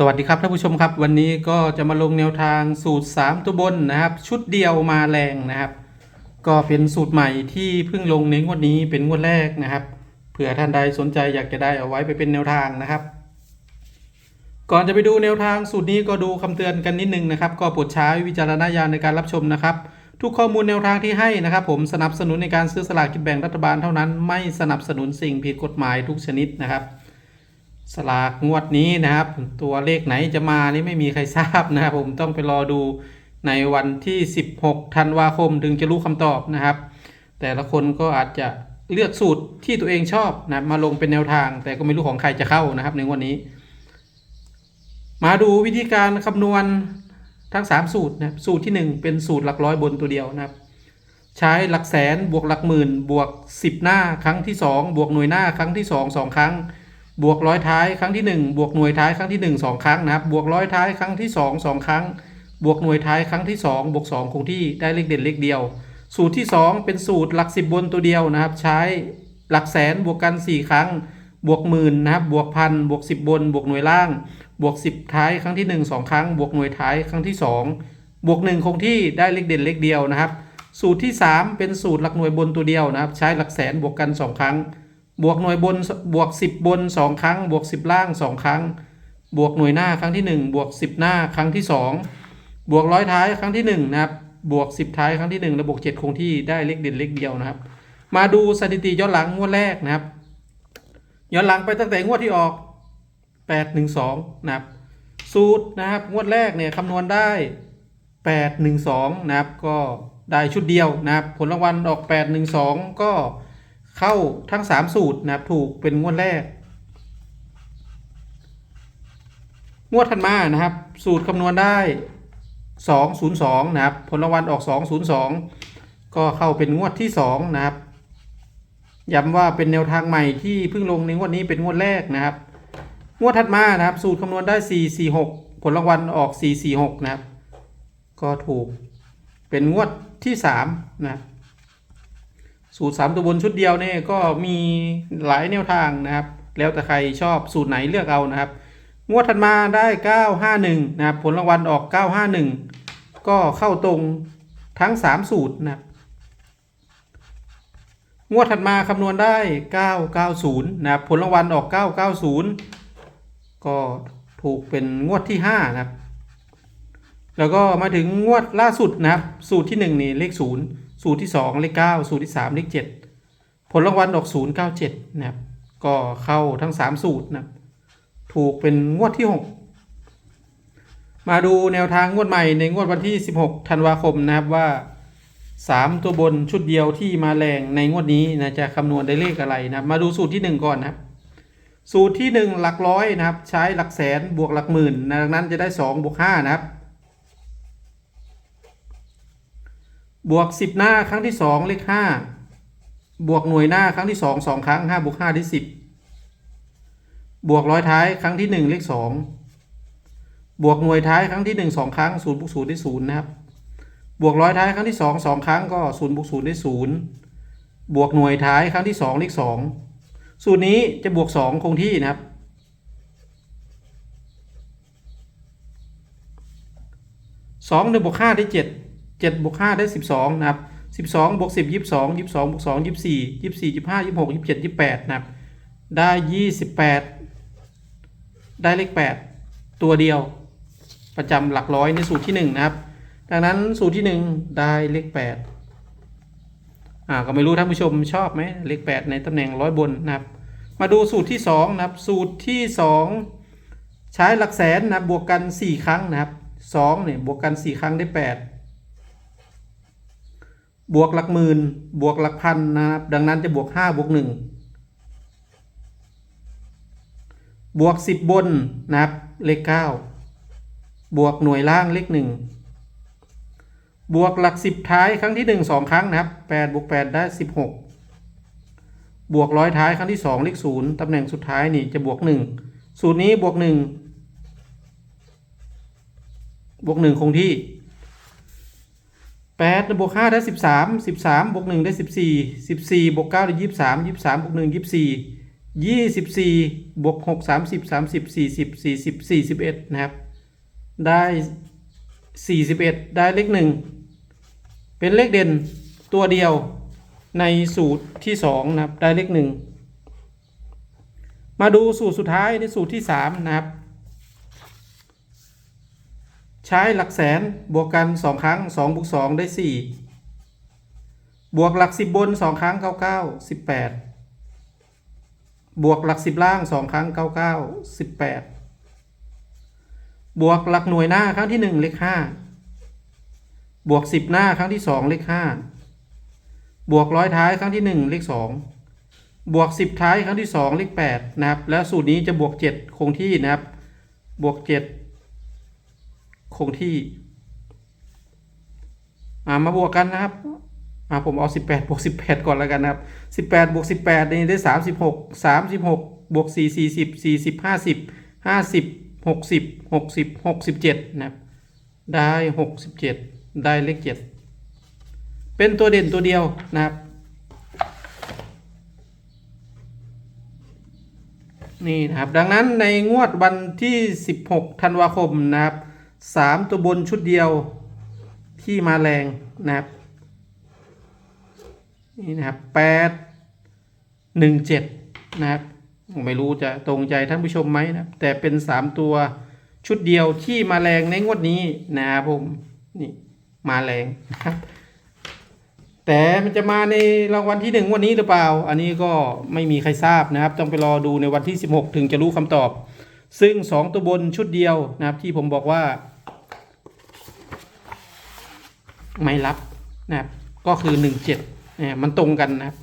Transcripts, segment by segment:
สวัสดีครับท่านผู้ชมครับ วันนี้ก็จะมาลงแนวทางสูตร 3 ตัวบนนะครับ ชุดเดียวมาแรงนะครับ ก็เป็นสูตรใหม่ที่เพิ่งลงในงวดนี้เป็นงวดแรกนะครับเผื่อท่านใดสนใจอยากจะได้เอาไว้ไปเป็นแนวทางนะครับ ก่อนจะไปดูแนวทางสูตรนี้ก็ดูคำเตือนกันนิดนึงนะครับ ก็โปรดใช้วิจารณญาณในการรับชมนะครับ ทุกข้อมูลแนวทางที่ให้นะครับ ผมสนับสนุนในการซื้อสลากกินแบ่งรัฐบาลเท่านั้น ไม่สนับสนุนสิ่งผิดกฎหมายทุกชนิดนะครับ สลากงวดนี้นะครับ ตัวเลขไหนจะมานี่ไม่มีใครทราบนะครับ ผมต้องไปรอดูในวันที่ 16ธันวาคมถึงจะรู้คำตอบนะครับ แต่ละคนก็อาจจะเลือกสูตรที่ตัวเองชอบนะมาลงเป็นแนวทาง แต่ก็ไม่รู้ของใครจะเข้านะครับในงวันนี้ มาดูวิธีการคำนวณทั้ง 3 สูตรนะครับสูตรที่ 1 เป็นสูตรหลักร้อยบนตัวเดียวนะครับ ใช้หลักแสนบวกหลักหมื่นบวก 10 หน้าครั้งที่ 2 บวกหน่วยหน้าครั้งที่ 2 2 ครั้ง บวกร้อยท้ายครั้งที่ 1 บวกหน่วยท้ายครั้งที่ 1 2 ครั้งนะครับ บวกร้อยท้ายครั้งที่ 2 2 ครั้ง บวกหน่วยท้ายครั้งที่ 2 บวก 2 คงที่ได้เลขเด่นเลขเดียว สูตรที่ 2 เป็นสูตรหลัก 10 บนตัวเดียวนะครับ ใช้หลักแสนบวกกัน 4 ครั้ง บวกหมื่นนะครับ บวกพันบวก 10 บน บวกหน่วยล่าง บวก 10 ท้ายครั้งที่ 1 2 ครั้ง บวกหน่วยท้ายครั้งที่ 2 บวก 1 คงที่ได้เลขเด่นเลขเดียวนะครับ สูตรที่ 3 เป็นสูตรหลักหน่วยบนตัวเดียวนะครับ ใช้หลักแสนบวกกัน 2 ครั้ง บวกหน่วยบนบวก 10 บน 2 ครั้ง บวก 10 ล่าง 2 ครั้ง บวกหน่วยหน้าครั้งที่ 1 บวก 10 หน้าครั้งที่ 2 บวกร้อยท้ายครั้งที่1นะครับบวก 10 ท้ายครั้งที่ 1 และบวก 7 คงที่ได้เลขเด่นเลขเดียวนะครับ มาดูสถิติย้อนหลังงวดแรกนะครับ ย้อนหลังไปตั้งแต่งวดที่ออก 812 นะครับ สูตรนะครับงวดแรกเนี่ยคำนวณได้ 812 นะครับ ก็ได้ชุดเดียวนะครับ ผลรางวัลออก 812 ก็ เข้าทั้ง3สูตรนะครับถูกเป็นงวดแรก งวดถัดมานะครับ สูตรคำนวณได้ 202 นะครับ ผลรางวัลออก 202 ก็เข้าเป็นงวดที่ 2 นะครับย้ำว่าเป็นแนวทางใหม่ที่เพิ่งลงในงวดนี้เป็นงวดแรกนะครับ งวดถัดมานะครับ สูตรคำนวณได้ 446 ผลรางวัลออก 446 นะครับ ก็ถูกเป็นงวดที่ 3 นะครับ สูตร 3 ตัวบนชุดเดียวเนี่ยก็มีหลายแนวทางนะครับ แล้วแต่ใครชอบสูตรไหนเลือกเอานะครับ งวดถัดมาได้ 951 นะครับ ผลรางวัลออก 951 ก็เข้าตรงทั้ง 3 สูตรนะครับ งวดถัดมาคำนวณได้ 990 นะครับ ผลรางวัลออก 990 ก็ถูกเป็นงวดที่ 5 นะครับ แล้วก็มาถึงงวดล่าสุดนะครับ สูตรที่ 1 นี่เลข 0 สูตรที่ 2 เลข 9 สูตรที่ 3 เลข 7 ผลรางวัลออก 097 นะครับ ก็เข้าทั้ง 3 สูตรนะครับถูกเป็นงวดที่ 6 มาดูแนวทางงวดใหม่ในงวดวันที่ 16 ธันวาคมนะครับว่า 3 ตัวบนชุดเดียวที่มาแรงในงวดนี้นะจะคำนวณได้เลขอะไรนะรมาดูสูตรที่ 1 ก่อนนะครับ สูตรที่ 1 หลักร้อยนะครับ ใช้หลักแสนบวกหลักหมื่นดังนั้นจะได้2บวก5นะครับ บวก 10 หน้าครั้งที่ 2 เลข 5 บวกหน่วยหน้าครั้งที่ 2 2 ครั้ง 5 บวก5ได้ 10 บวกร้อยท้ายครั้งที่ 1 เลข 2 บวกหน่วยท้ายครั้งที่ 1 2 ครั้ง0บวก0ได้0นะครับ บวกร้อยท้ายครั้งที่ 2 2 ครั้งก็0บวก0ได้0 บวกหน่วยท้ายครั้งที่ 2 เลข 2 สูตรนี้จะบวก 2 คงที่นะครับ2 1บวก5ได้7 7บวก5ได้ 12 นะครับ 12บวก10 22 22บวก2 24 24 25 26 27 28 นะครับ ได้ 28 ได้เลข 8 ตัวเดียว ประจำหลักร้อยในสูตรที่ 1 นะครับ ดังนั้นสูตรที่ 1 ได้เลข 8 อ่า ก็ไม่รู้ท่านผู้ชมชอบไหมเลข 8 ในตำแหน่งร้อยบนนะครับ มาดูสูตรที่ 2 นะครับ สูตรที่ 2 ใช้หลักแสนนะบวกกัน 4 ครั้งนะครับ2เนี่ยบวกกัน 4 ครั้งได้ 8 บวกหลักหมื่นบวกหลักพันนะครับดังนั้นจะบวก 5 บวก 1 บวก 10 บนนะครับเลข 9 บวกหน่วยล่างเลข 1 บวกหลัก 10 ท้ายครั้งที่ 1 2 ครั้งนะครับ8บวก8ได้ 16 บวกร้อยท้ายครั้งที่ 2 เลข 0ตำแหน่งสุดท้ายนี่จะบวก 1 สูตรนี้บวก 1 บวก 1 คงที่ 8บวก5ได้ 13 13บวก1ได้ 14 14บวก9ได้ 23 23บวก1 24ยี่สิบสี่บวกหกสามสิบสามสิบสี่สิบสี่สิบสี่สิบเอ็ดนะครับ ได้สี่สิบเอ็ดได้เลขหนึ่งเป็นเลขเด่นตัวเดียวในสูตรที่สองนะครับ ได้เลขหนึ่งมาดูสูตรสุดท้ายในสูตรที่สามนะครับ ใช้หลักแสนบวกกันสองครั้งสองบวกสองได้สี่บวกหลักสิบบนสองครั้งเก้าเก้าสิบแปดบวกหลักสิบล่างสองครั้งเก้าเก้าสิบแปดบวกหลักหน่วยหน้าครั้งที่หนึ่งเลขห้าบวกสิบหน้าครั้งที่สองเลขห้าบวกร้อยท้ายครั้งที่หนึ่งเลขสองบวกสิบท้ายครั้งที่สองเลขแปดนะครับ แล้วสูตรนี้จะบวกเจ็ดคงที่นะครับ บวกเจ็ด คงที่ อ่ามาบวกกันนะครับอ่าผมเอาสิบแปดบวกสิบแปดก่อนแล้วกันนะครับสิบแปดบวกสิบแปดนี่ได้สามสิบหกสามสิบหกบวกสี่สี่สิบสี่สิบห้าสิบห้าสิบหกสิบหกสิบหกสิบเจ็ดนะครับ ได้หกสิบเจ็ดได้เลขเจ็ดเป็นตัวเด่นตัวเดียวนะครับ นี่นะครับ ดังนั้นในงวดวันที่ 16 ธันวาคมนะครับ สามตัวบนชุดเดียวที่มาแรงนะครับนี่นะครับแปดหนึ่งเจ็ดนะครับไม่รู้จะตรงใจท่านผู้ชมไหมนะแต่เป็นสามตัวชุดเดียวที่มาแรงในงวดนี้นะครับผมนี่มาแรงนะครับ แต่มันจะมาในรางวัลที่หนึ่งวันนี้หรือเปล่า อันนี้ก็ไม่มีใครทราบนะครับ ต้องไปรอดูในวันที่ 16 ถึงจะรู้คำตอบ ซึ่ง 2 ตัวบนชุดเดียวนะครับที่ผมบอกว่า ไม่รับนะครับก็คือ 17เนี่ยมันตรงกันนะครับ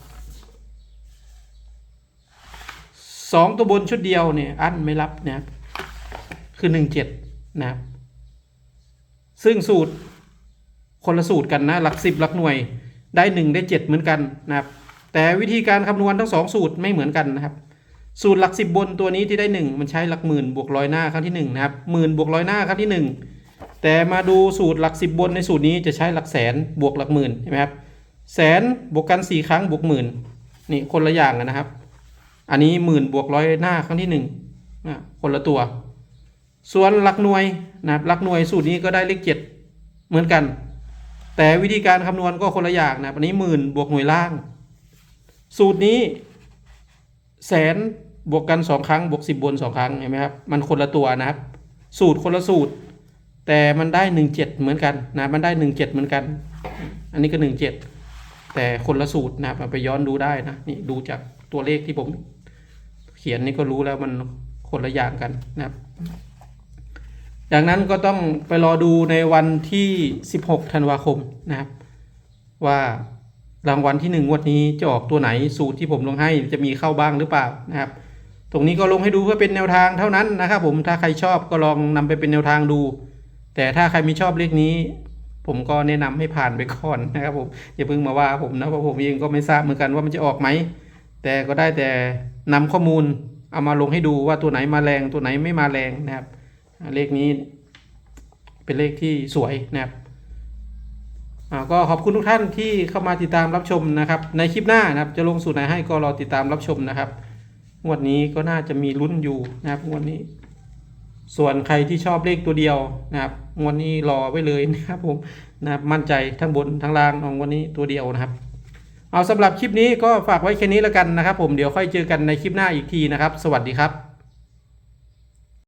สองตัวบนชุดเดียวเนี่ยอันไม่รับนะครับคือ 17นะครับซึ่งสูตรคนละสูตรกันนะหลักสิบหลักหน่วยได้หนึ่งได้เจ็ดเหมือนกันนะครับแต่วิธีการคำนวณทั้งสองสูตรไม่เหมือนกันนะครับ สูตรหลักสิบบนตัวนี้ที่ได้หนึ่งมันใช้หลักหมื่นบวกร้อยหน้าครั้งที่หนึ่งนะครับหมื่นบวกร้อยหน้าครั้งที่หนึ่งแต่มาดูสูตรหลักสิบบนในสูตรนี้จะใช้หลักแสนบวกหลักหมื่นใช่ไหมครับแสนบวกกันสี่ครั้งบวกหมื่นนี่คนละอย่างนะครับ อันนี้หมื่นบวกร้อยหน้าครั้งที่หนึ่งนะคนละตัว ส่วนหลักหน่วยนะครับหลักหน่วยสูตรนี้ก็ได้เลขเจ็ดเหมือนกัน แต่วิธีการคำนวณก็คนละอย่างนะอันนี้หมื่นบวกหน่วยล่าง สูตรนี้ แสนบวกกันสองครั้งบวกสิบบนสองครั้งเห็นไหมครับ มันคนละตัวนะครับ สูตรคนละสูตร แต่มันได้หนึ่งเจ็ดเหมือนกันนะมันได้หนึ่งเจ็ดเหมือนกัน อันนี้ก็หนึ่งเจ็ดแต่คนละสูตรนะครับไปย้อนดูได้นะนี่ดูจากตัวเลขที่ผมเขียนนี่ก็รู้แล้วมันคนละอย่างกันนะครับดังนั้นก็ต้องไปรอดูในวันที่ 16 ธันวาคมนะครับ ว่า รางวัลที่หนึ่งงวดนี้จะออกตัวไหนสูตรที่ผมลงให้จะมีเข้าบ้างหรือเปล่านะครับ ตรงนี้ก็ลงให้ดูเพื่อเป็นแนวทางเท่านั้นนะครับ ผมถ้าใครชอบก็ลองนำไปเป็นแนวทางดู แต่ถ้าใครไม่ชอบเลขนี้ ผมก็แนะนำให้ผ่านไปก่อนนะครับ ผมอย่าเพิ่งมาว่าผมนะเพราะผมเองก็ไม่ทราบเหมือนกันว่ามันจะออกไหมแต่ก็ได้แต่นำข้อมูลเอามาลงให้ดูว่าตัวไหนมาแรงตัวไหนไม่มาแรงนะครับ เลขนี้เป็นเลขที่สวยนะครับ ก็ขอบคุณทุกท่านที่เข้ามาติดตามรับชมนะครับ ในคลิปหน้านะครับ จะลงสูตรไหนให้ก็รอติดตามรับชมนะครับงวดนี้ก็น่าจะมีลุ้นอยู่นะครับงวดนี้ ส่วนใครที่ชอบเลขตัวเดียวนะครับงวดนี้รอไว้เลยนะครับผมนะครับมั่นใจทั้งบนทั้งล่างของวันนี้ตัวเดียวนะครับ เอาสำหรับคลิปนี้ก็ฝากไว้แค่นี้แล้วกันนะครับ ผมเดี๋ยวค่อยเจอกันในคลิปหน้าอีกทีนะครับ สวัสดีครับ